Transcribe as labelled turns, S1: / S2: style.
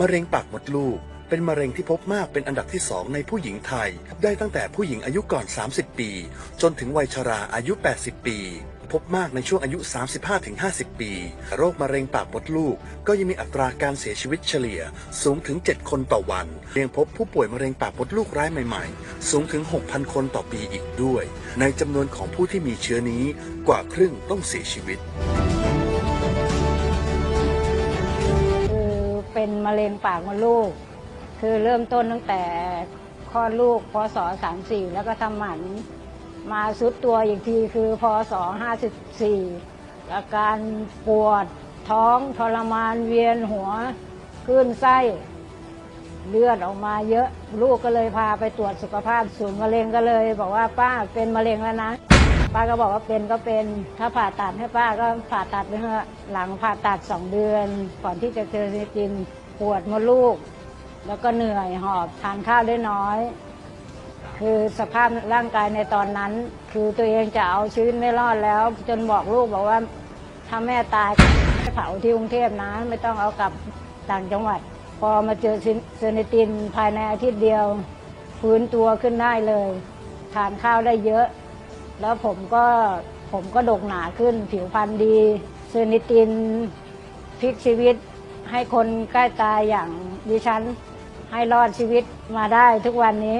S1: มะเร็งปากมดลูก เป็นมะเร็งที่พบมากเป็นอันดับที่สองในผู้หญิงไทย ได้ตั้งแต่ผู้หญิงอายุก่อน 30 ปี จนถึงวัยชราอายุ 80 ปี พบมากในช่วงอายุ 35-50 ปี โรคมะเร็งปากมดลูก ก็ยังมีอัตราการเสียชีวิตเฉลี่ย สูงถึง 7 คนต่อวันเรียงพบผู้ป่วยมะเร็งปากมดลูกร้ายใหม่ๆ สูงถึง 6,000 คนต่อปีอีกด้วย ในจำนวนของผู้ที่มีเชื้อนี้กว่าครึ่งต้องเสียชีวิตะ
S2: เร็งปากมดลูก คือเริ่มต้นตั้งแต่คลอดลูกพศ34 แล้วก็ทำหมันมาสุดตัวอีกทีคือพศ54อาการปวดท้องทรมานเวียนหัวคลื่นไส้เลือดออกมาเยอะ ลูกก็เลยพาไปตรวจสุขภาพศูนย์มะเร็งก็เลย บอกว่าป้าเป็นมะเร็งแล้วนะ ป้าก็บอกว่าเป็นก็เป็นถ้าผ่าตัดให้ป้าก็ผ่าตัดไปเถอะหลังผ่าตัดสองเดือน ก่อนที่จะเจอจิน ปวดมดลูก แล้วก็เหนื่อยหอบทานข้าวได้น้อย คือสภาพร่างกายในตอนนั้น คือตัวเองจะเอาชีวิตไม่รอดแล้ว จนบอกลูกบอกว่าถ้าแม่ตายเผาที่กรุงเทพนะ ไม่ต้องเอากลับต่างจังหวัด พอมาเจอเซนตินภายในอาทิตย์เดียวฟื้นตัวขึ้นได้เลย ทานข้าวได้เยอะ แล้วผมก็ผมก็ดกหนาขึ้น ผิวพรรณดีเซนิตินพลิกชีวิต ให้คนใกล้ตายอย่างดิฉันให้รอดชีวิตมาได้ทุกวันนี้